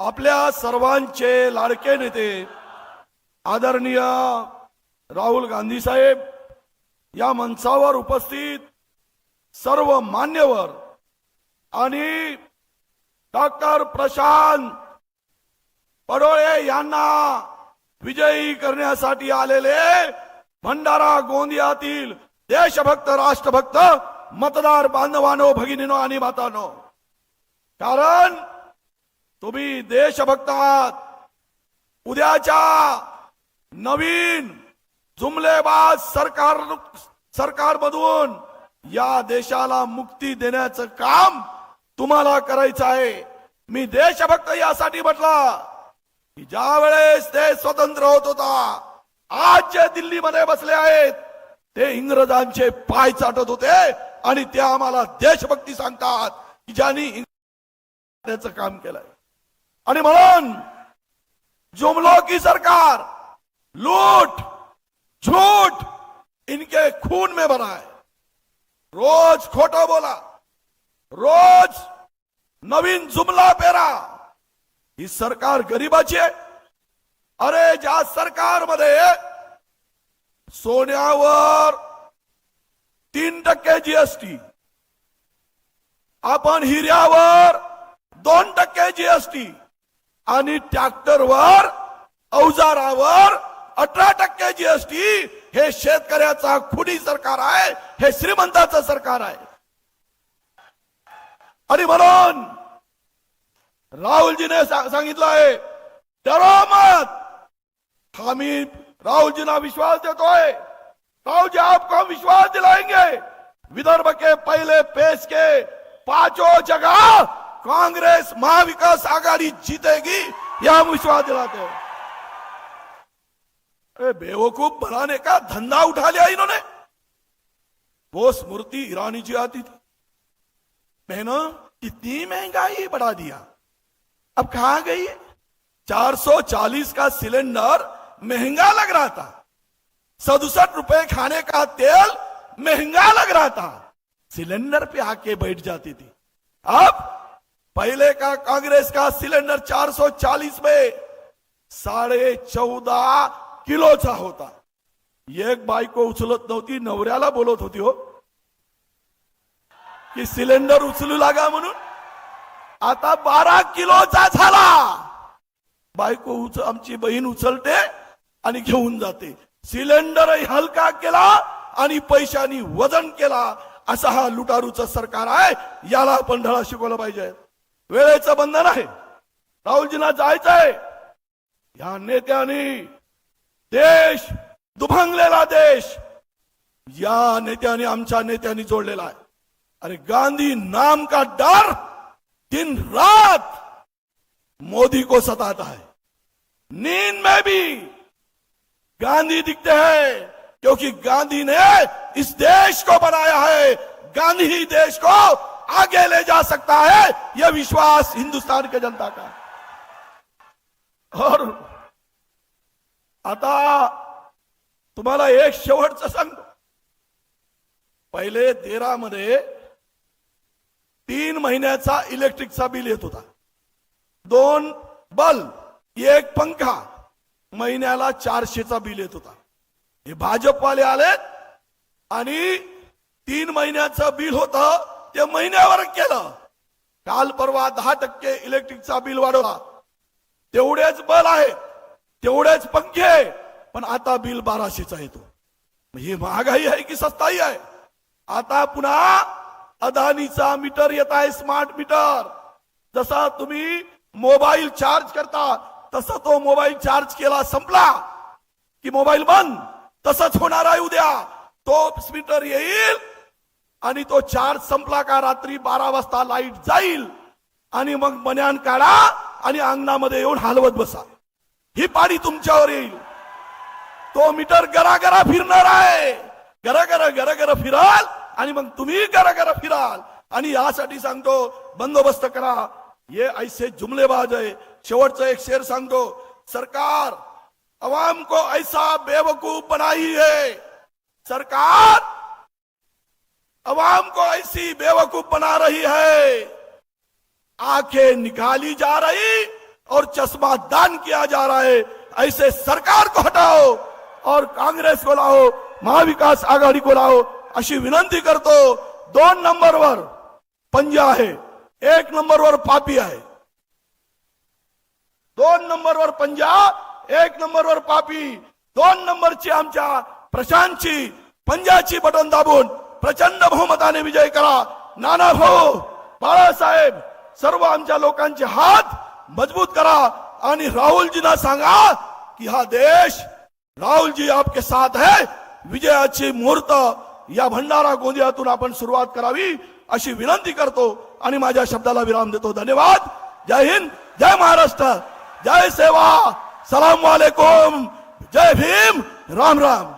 आपल्या सर्वांचे लाडके नेते आदरणीय राहुल गांधी साहेब या मंचावर उपस्थित सर्व मान्यवर आणि डॉक्टर प्रशांत पडोळे यांना विजयी करण्यासाठी आलेले भंडारा गोंदियातील देशभक्त राष्ट्रभक्त मतदार बांधवानो भगिनीनो आणि मातानो. कारण तुम्ही देशभक्त आहात उद्याच्या नवीन जुमलेबाज सरकार सरकारमधून या देशाला मुक्ती देण्याचं काम तुम्हाला करायचं आहे. मी देशभक्त यासाठी म्हटला की ज्या वेळेस ते स्वतंत्र होत होता आज जे दिल्लीमध्ये बसले आहेत ते इंग्रजांचे पाय चाटत होते आणि ते आम्हाला देशभक्ती सांगतात की ज्यांनी त्याचं काम केलंय. जुमलो की सरकार लूट, झूठ इनके खून में भरा है। रोज खोटं बोला, रोज नवीन जुमला पेरा। ही सरकार गरिबाची आहे अरे ज्या सरकारमध्ये सोन्यावर तीन टक्के जीएसटी आपण हिऱ्यावर दोन टक्के जीएसटी आणि ट्रॅक्टरवर अवजारावर अठरा टक्के जीएसटी हे शेतकऱ्याचा खुडी सरकार आहे हे श्रीमंताचं सरकार आहे. आणि म्हणून राहुलजीने सांगितलं आहे डरो मत हामी राहुलजीना विश्वास देतोय. राहुलजी आपको विश्वास दिलाएंगे। विदर्भ के पहले पेश के पांचों जगह कांग्रेस महाविकास आघाड़ी जीतेगी यह हम विश्वास दिलाते हैं? बेवकूफ़ बनाने का धंधा उठा लिया इन्होंने। वो स्मृति ईरानी जी आती थी। बहनों, इतनी महँगाई बढ़ा दिया। अब कहा गई है? 440 का सिलेंडर महँगा लग रहा था। सदसठ रुपए खाने का तेल महँगा लग रहा था। सिलेंडर पे आके बैठ जाती थी। अब पहले का कांग्रेस का सिलेंडर 440 में साडे चौदा किलोचा होता। एक बायको उचलत नव्हती नवऱ्याला बोलत होती हो की सिलेंडर उचलू लागा म्हणून। आता बारा किलोचा झाला। बायको उच आमची बहीण उचलते आणि घेऊन जाते। सिलेंडरही हलका केला आणि पैशानी वजन केला असा हा लुटारूचं सरकार आहे याला आपण धडा शिकवला पाहिजे. वेळेचं बंधन आहे. राहुलजींना जायचंय. या नेत्यांनी देश दुभंगलेला देश. या नेत्याने आमच्या नेत्यांनी जोडलेला आहे. अरे गांधी नाम का डर दिन रात मोदी को सताता है. नींद में भी गांधी दिखते हैं क्योंकि गांधी ने इस देश को बनाया है. गांधी ही देश को आगे ले जा सकता है यह विश्वास हिंदुस्तान के जनता का और आता तुम्हाला एक शेवटचं सांगतो पहिले तेरा मध्ये तीन महिन्याचा इलेक्ट्रिकचा बिल येत होता। दोन बल्ब एक पंखा महिन्याला चारशेचा बिल येत होता। हे भाजपवाले आलेत आणि तीन महिन्याचं बिल होतं ते महिन्यावर केलं. काल परवा दहा टक्के इलेक्ट्रिकचा बिल वाढवला. तेवढेच बल आहेत तेवढेच पंखे आहे, पण आता बिल बाराशेचा येतो. ही महागाई आहे की सस्ताही आहे? आता पुन्हा अदानीचा मीटर येत आहे स्मार्ट मीटर. जसा तुम्ही मोबाईल चार्ज करता तसा तो मोबाईल चार्ज केला संपला की मोबाईल बंद. तसंच होणार आहे उद्या. तो मीटर येईल आणि तो चार्ज संपला का रात्री बारा वाजता लाइट जाईल. आणि मग बन्यान काढा आणि अंगणामध्ये येऊन हलवत बसा. ही पाणी तुमच्यावर येईल. तो मीटर गरा फिरणार आहे. गरागरा गरागरा फिराल आणि मग तुम्ही गरा फिराल. आणि यासाठी सांगतो बंदोबस्त करा. ये ऐसे जुमलेबाज आहे. शेवटचं एक शेर सांगतो सरकार अवाम को ऐसा बेवकूफ बनाई है. सरकार अवाम को ऐसी बेवकूफ़ बना रही है। आँखें निकाली जा रही और चश्मा दान किया जा रहा है। ऐसे सरकार को हटाओ और कांग्रेस को लाओ, महाविकास आघाडी को लाओ। अशी विनंती करतो दोन नंबरवर पंजा आहे एक नंबरवर पापी आहे। दोन नंबरवर पंजा, एक नंबरवर पापी। दोन नंबर ची आम नंबरची आमच्या प्रशांतची, पंजाची बटन दाबून प्रचंड बहुमताने विजय करा. नाना भाऊ बाळासाहेब सर्व आमच्या लोकांचे हात मजबूत करा. आणि राहुलजीना सांगा की हा देश राहुलजी आपके साथ है. विजयाची मुहूर्त या भंडारा गोंदियातून आपण सुरुवात करावी अशी विनंती करतो आणि माझ्या शब्दाला विराम देतो. धन्यवाद. जय हिंद जय महाराष्ट्र. जय सेवा. सलाम वालेकुम. जय भीम. राम राम.